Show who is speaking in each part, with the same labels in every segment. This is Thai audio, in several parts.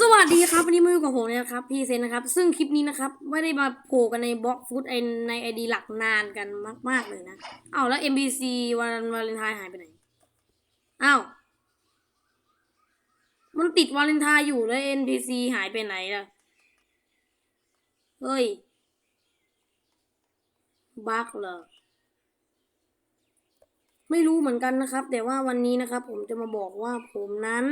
Speaker 1: สวัสดีครับวันนี้มาอยู่กับผมนะครับพี่เซนนะครับ ซึ่งคลิปนี้นะครับไม่ได้มาโผล่กันในบล็อกฟุตในไอดีหลักนานกันมาก ๆ เลยนะอ้าวแล้ว MBC วันวาเลนไทน์หายไปไหนอ้าวมันติดวาเลนไทน์อยู่แล้ว NPC หายไปไหนล่ะเฮ้ยบั๊กเหรอไม่รู้เหมือนกันนะครับ แต่ว่าวันนี้นะครับ ผมจะมาบอกว่าผมนั้น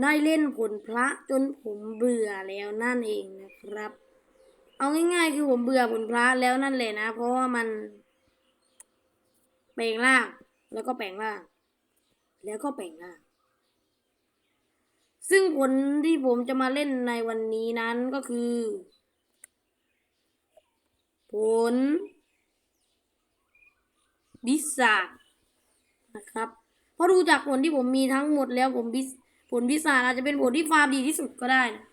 Speaker 1: ได้เล่นผลพระจนผมเบื่อแล้วนั่นเองนะครับ เอาง่ายๆคือผมเบื่อผลพระแล้วนั่นแหละนะ เพราะว่ามันแปลงร่างแล้วก็แปลงร่าง แล้วก็แปลงร่าง ซึ่งผลที่ผมจะมาเล่นในวันนี้นั้นก็คือ ผลบิสซานะครับ เพราะดูจากผลที่ผมมีทั้งหมดแล้วผมบิส ลพิศาจอาจจะเป็นผลที่ฟาร์มดีที่สุดก็ได้นะ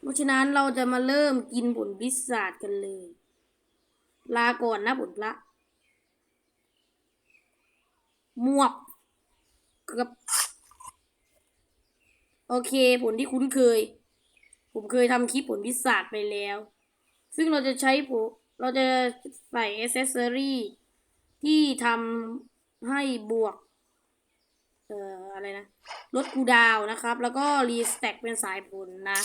Speaker 1: เพราะฉะนั้นเราจะมาเริ่มกินผลพิศาจกันเลย ลาก่อนนะผลพระมวกกับโอเค ผลที่คุ้นเคย ผมเคยทำคลิปผลพิศาจไปแล้ว ซึ่งเราจะใช้ผลเราจะใส่อ c เซสซอรี่ที่ทำให้บวก เอ่ออะไรนะลดคูดาวน์นะครับ แล้วก็รีสแต็กเป็นสายผลนะ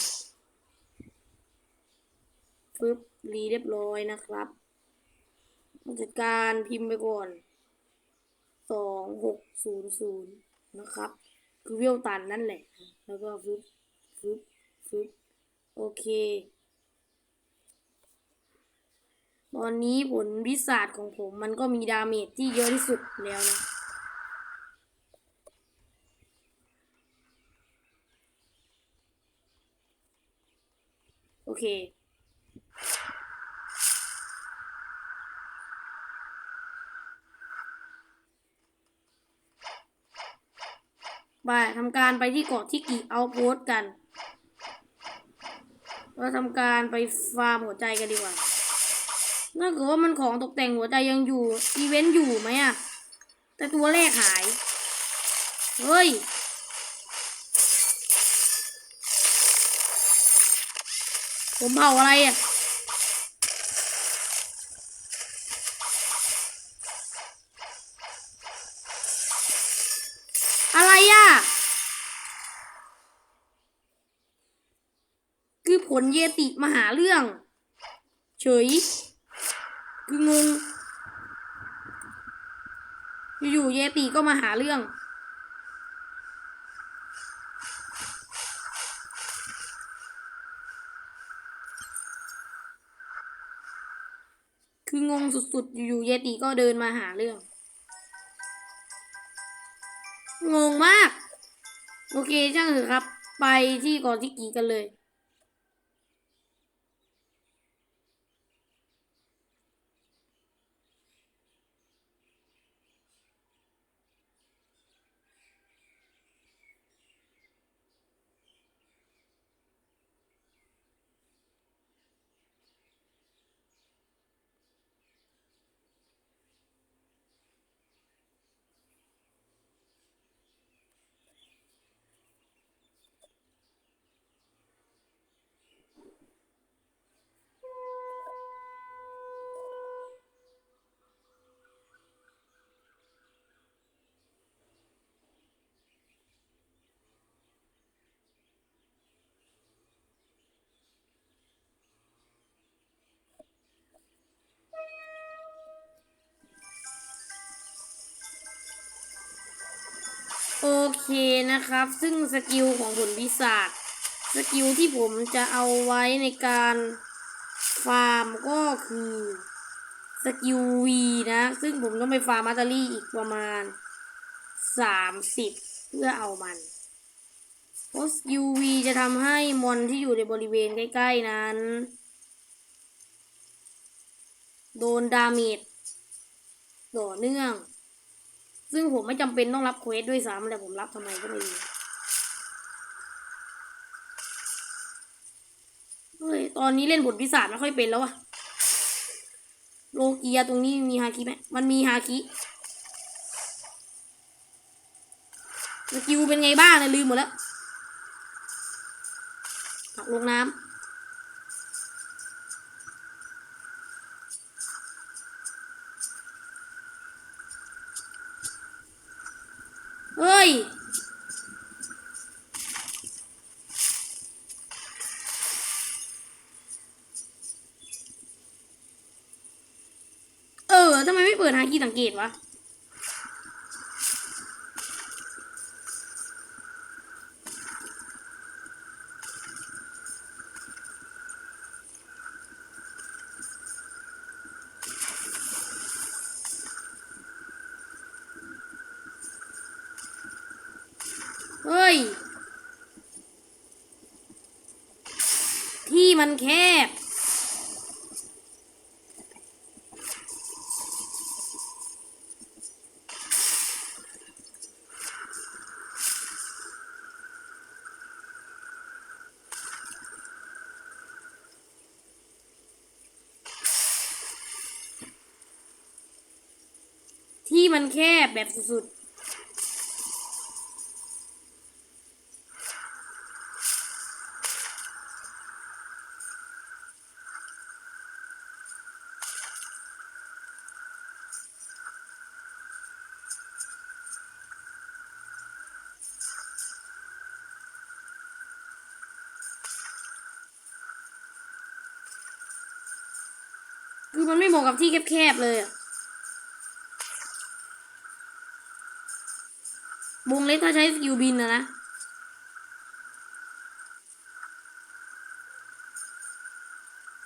Speaker 1: ฟึบรีเรียบร้อยนะครับจัดการพิมพ์ไปก่อนสองหกศูนย์ศูนย์นะครับ คือเวลตันนั่นแหละ แล้วก็ฟึบฟึบฟึบโอเค ตอนนี้ผลวิสาดของผมมันก็มีดาเมจที่เยอะที่สุดแล้วนะ เค ไปทำการไปที่เกาะที่กี่เอาโพสกัน เราทำการไปฟาร์มหัวใจกันดีกว่าถ้าเกิดว่ามันของตกแต่งหัวใจยังอยู่ อีเวนต์อยู่ไหมอะแต่ตัวแรกหาย เฮ้ย ผมเผาอะไรอะอะไรอะ คือผลเยติมาหาเรื่อง เฉย คืองงอยู่ๆเยติก็มาหาเรื่อง งงสุดๆ อยู่เยติก็เดินมาหาเรื่อง งงมาก โอเคช่างเถอะครับ ไปที่เกาะที่กีกันเลย โอเคนะครับ ซึ่งสกิลของผลพิศาจสกิลที่ผมจะเอาไว้ในการฟาร์มก็คือสกิล V นะ ซึ่งผมต้องไปฟาร์มมัตเตอรี่อีกประมาณ 30 เพื่อเอามันเพราะสกิล V จะทำให้มอนที่อยู่ในบริเวณใกล้ ๆ นั้น โดนดาเมจต่อเนื่อง ซึ่งผมไม่จำเป็นต้องรับเควสด้วยซ้ำแต่ผมรับทำไมก็ไม่รู้เฮ้ยตอนนี้เล่นบทพิศาจไม่ค่อยเป็นแล้วอะโลเกียตรงนี้มีฮาคิไหมมันมีฮาคิสกิลเป็นไงบ้างเนะลืมหมดแล้วผักลงน้ำ ออทำไมไม่เปิดหาคีย์สังเกตวะ เฮ้ย ที่มันแคบ ที่มันแคบแบบสุดๆคือมันไม่เหมาะกับที่แคบๆเลยอะ วงเล็กถ้าใช้สกิลบินนะนะ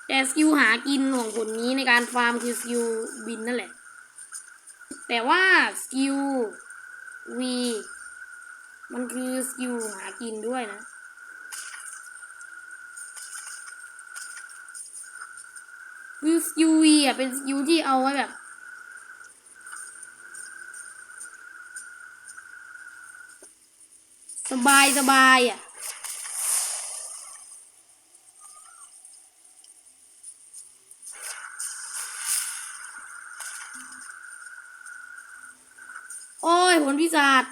Speaker 1: แต่สกิลหากินของผลนี้ในการฟาร์มคือสกิลบินนั่นแหละ แต่ว่าสกิล V มันคือสกิลหากินด้วยนะคือสกิล V อะเป็นสกิลที่เอาไว้แบบ บายสบายอะโอ้ยผลพิศาจ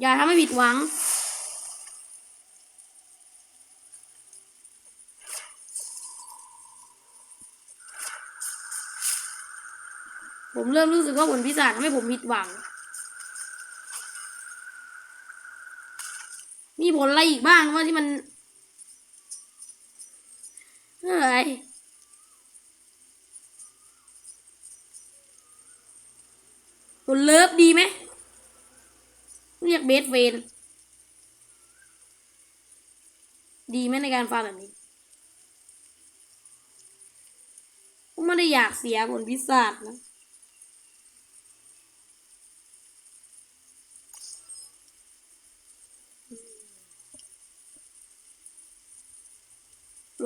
Speaker 1: อย่าทำให้ผิดหวัง ผมเริ่มรู้สึกว่าผลพิศาจทำให้ผมผิดหวัง มีผลอะไรอีกบ้างว่าที่มันเฮ้ยผลเลิฟดีไหมเรียกเบสเวนดีไหมในการฟาร์มแบบนี้ผมไม่ได้อยากเสียผลพิศาจนะ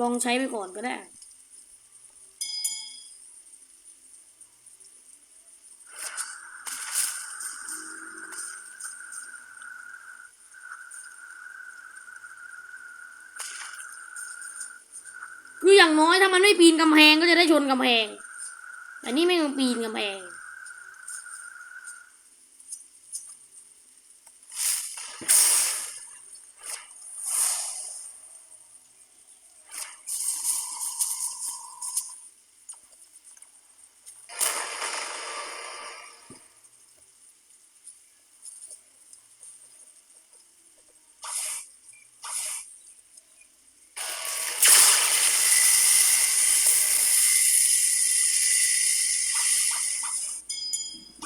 Speaker 1: ลองใช้ไปก่อนก็ได้ คืออย่างน้อยถ้ามันไม่ปีนกำแพงก็จะได้ชนกำแพง แต่นี่ไม่ต้องปีนกำแพง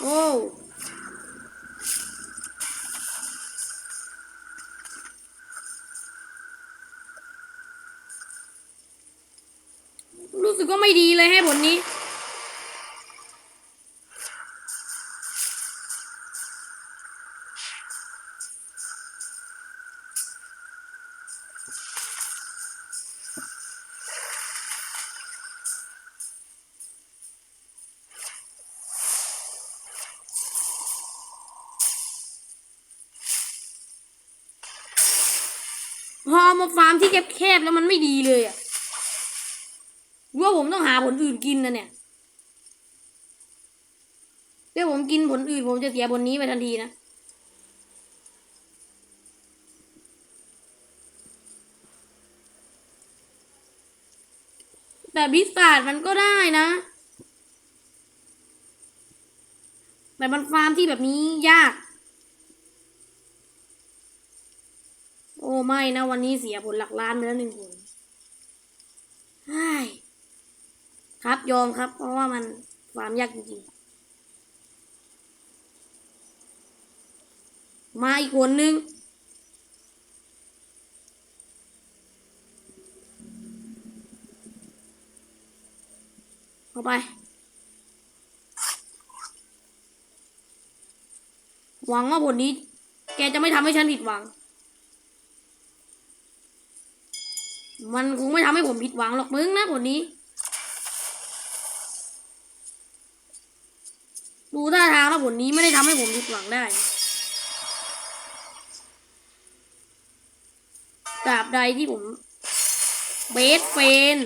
Speaker 1: โอ้ รู้สึกว่าไม่ดีเลยให้ผลนี้ พอมาฟาร์มที่แคบๆแล้วมันไม่ดีเลยอะ เนี่ยถ้าผมกินผลอื่นผมจะเสียบนนี้ไปทันทีนะแต่บิศาดมันก็ได้นะ แต่มันฟาร์มที่แบบนี้ยาก โอ้ไม่นะ วันนี้เสียผลหลักล้านไปแล้วหนึ่งผลใช่ ครับยอมครับ เพราะว่ามันฟาร์มยากจริงๆ มาอีกคนนึง เข้าไป หวังว่าผลนี้ แกจะไม่ทำให้ฉันผิดหวัง มันคงไม่ทำให้ผมผิดหวังหรอกมึงนะผลนี้ ดูท่าทางแล้ว ผลนี้ไม่ได้ทำให้ผมผิดหวังได้ตราบใดที่ผมเบสเฟน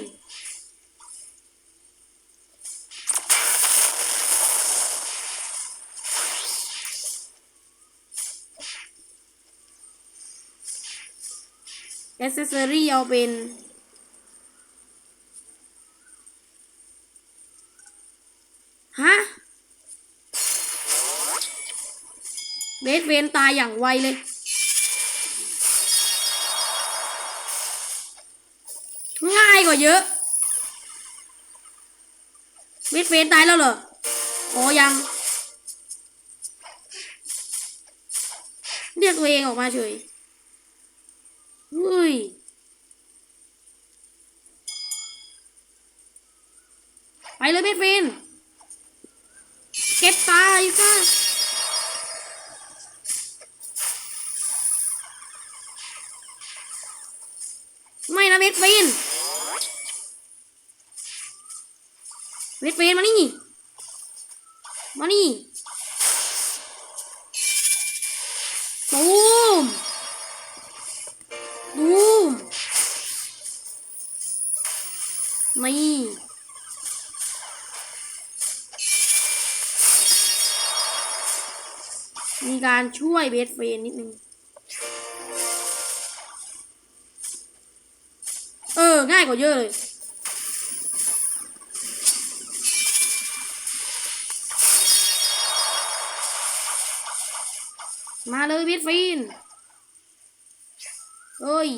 Speaker 1: แอสเซอรี่เอาเป็นฮะ เบสเวนตายอย่างไวเลย ง่ายกว่าเยอะ เบสเวนตายแล้วเหรออ๋อยัง เรียกตัวเองออกมาเฉยเฮ้ยไปเลยเบสฟินเก็บตายซะ ไม่นะเบสฟินเบสฟินมานี่มานี่ตูมดูมนี่มีการช่วยเบสเฟนนิดนึง ง่ายกว่าเยอะเลยมาเลยวิทฟินเอ้ย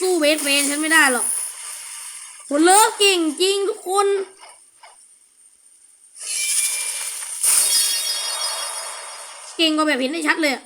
Speaker 1: สู้เวสเฟนฉันไม่ได้หรอกผมเลิกเก่งจริงทุกคน เก่งกว่าแบบเห็นได้ชัดเลยอะ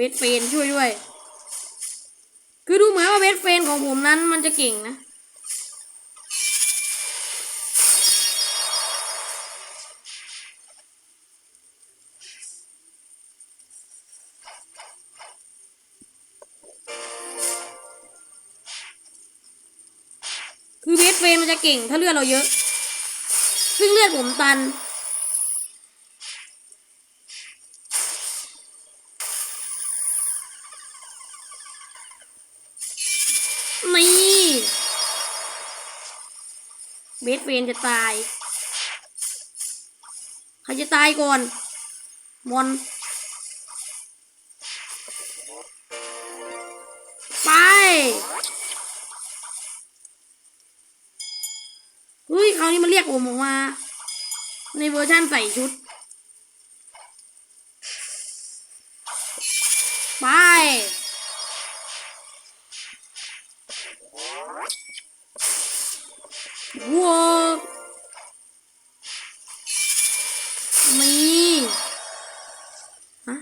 Speaker 1: วทเฟนช่วยด้วย คือดูเหมือนว่าเวทเฟนของผมนั้นมันจะเก่งนะ คือเวทเฟนมันจะเก่งถ้าเลือดเราเยอะ ซึ่งเลือดผมตัน เบสเฟนจะตายใครจะตายก่อนมอนไปเฮ้ยครานี้มันเรียกผมออกมา ในเวอร์ชั่นใส่ชุด ไป วัวมีฮะ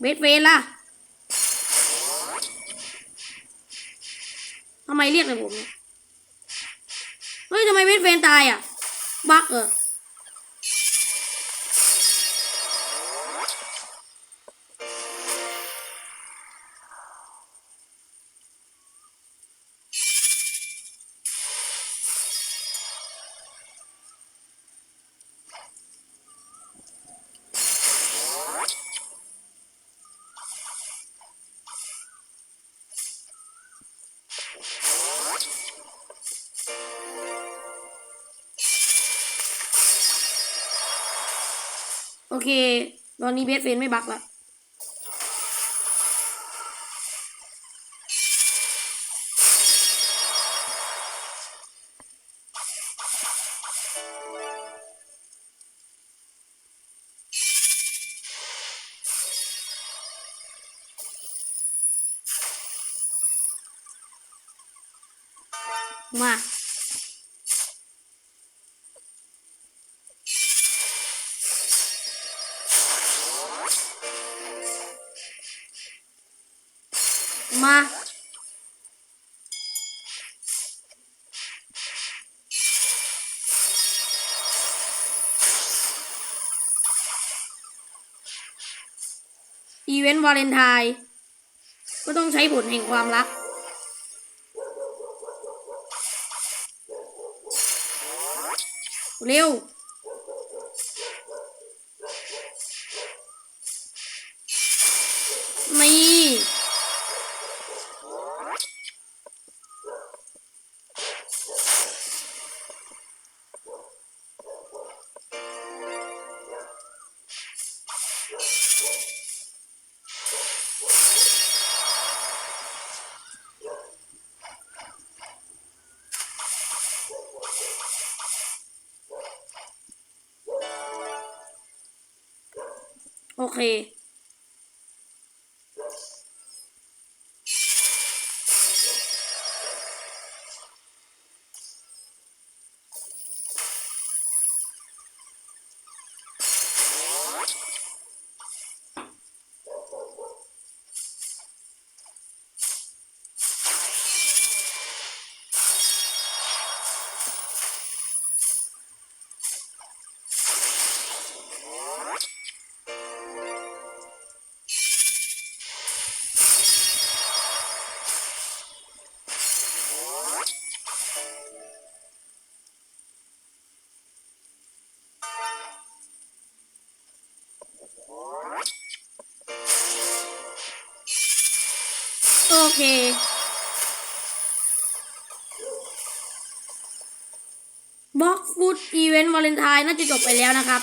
Speaker 1: เบสเฟนล่ะทำไมเรียกเลยผมเนี่ย เฮ้ยทำไมเบสเฟนตายอะ บักเออ โอเค ตอนนี้เบสเฟนไม่บักละ มา อีเวนต์วาเลนไทน์ก็ต้องใช้ผลแห่งความรัก เร็ว โวนต์วาเลนไทน์น่าจะจบไปแล้วนะครับ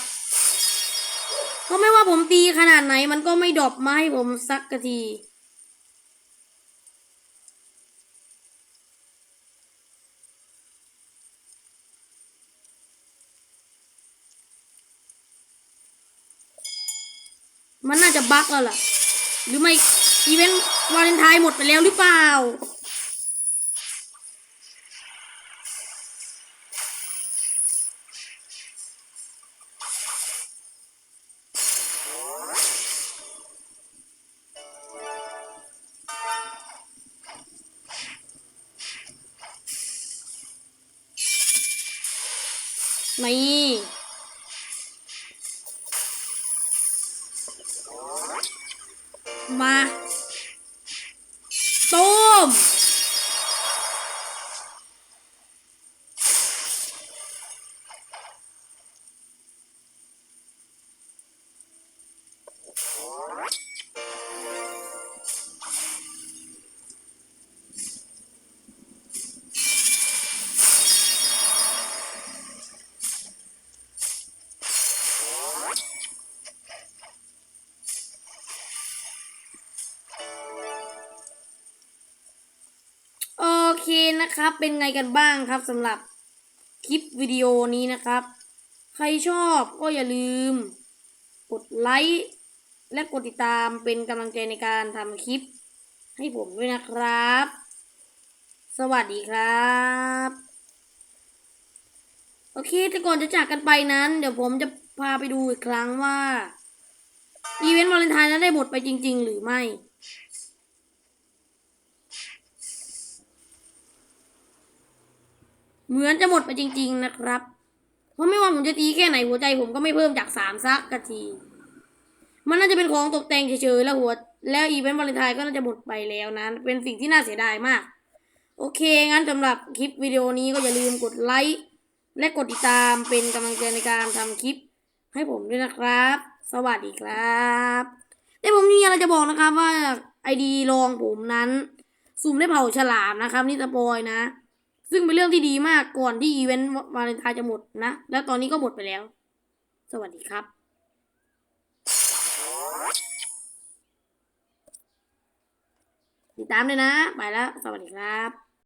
Speaker 1: ก็ไม่ว่าผมตีขนาดไหนมันก็ไม่ดรอปมาให้ผมสักกะทีมันน่าจะบั๊กแล้วล่ะ หรือไม่อีเวนต์วาเลนไทน์หมดไปแล้วหรือเปล่า นี่ นะครับ เป็นไงกันบ้างครับสำหรับคลิปวิดีโอนี้นะครับ ใครชอบก็อย่าลืม กดไลค์และกดติดตามเป็นกำลังใจในการทำคลิป ให้ผมด้วยนะครับ สวัสดีครับ โอเคแต่ก่อนจะจากกันไปนั้น เดี๋ยวผมจะพาไปดูอีกครั้งว่า อีเวนต์วาเลนไทน์นั้นได้หมดไปจริง ๆ หรือไม่ เหมือนจะหมดไปจริง ๆนะครับ เพราะไม่ว่าผมจะตีแค่ไหนหัวใจผมก็ไม่เพิ่มจากสามซักกะที มันน่าจะเป็นของตกแต่งเฉยๆแล้วหัว แล้วอีเวนต์วาเลนไทน์ก็น่าจะหมดไปแล้วนะเป็นสิ่งที่น่าเสียดายมาก โอเค งั้นสำหรับคลิปวิดีโอนี้ก็อย่าลืมกดไลค์และกดติดตามเป็นกำลังใจในการทำคลิปให้ผมด้วยนะครับ สวัสดีครับแต่ผมมีอะไรจะบอกนะครับว่าไอดีรองผมนั้น สุ่มได้เผาฉลามนะครับ นี่สปอยนะ ซึ่งเป็นเรื่องที่ดีมากก่อนที่อีเวนต์วาเลนไทน์จะหมดนะ แล้วตอนนี้ก็หมดไปแล้ว สวัสดีครับติดตามเลยนะ ไปแล้ว สวัสดีครับ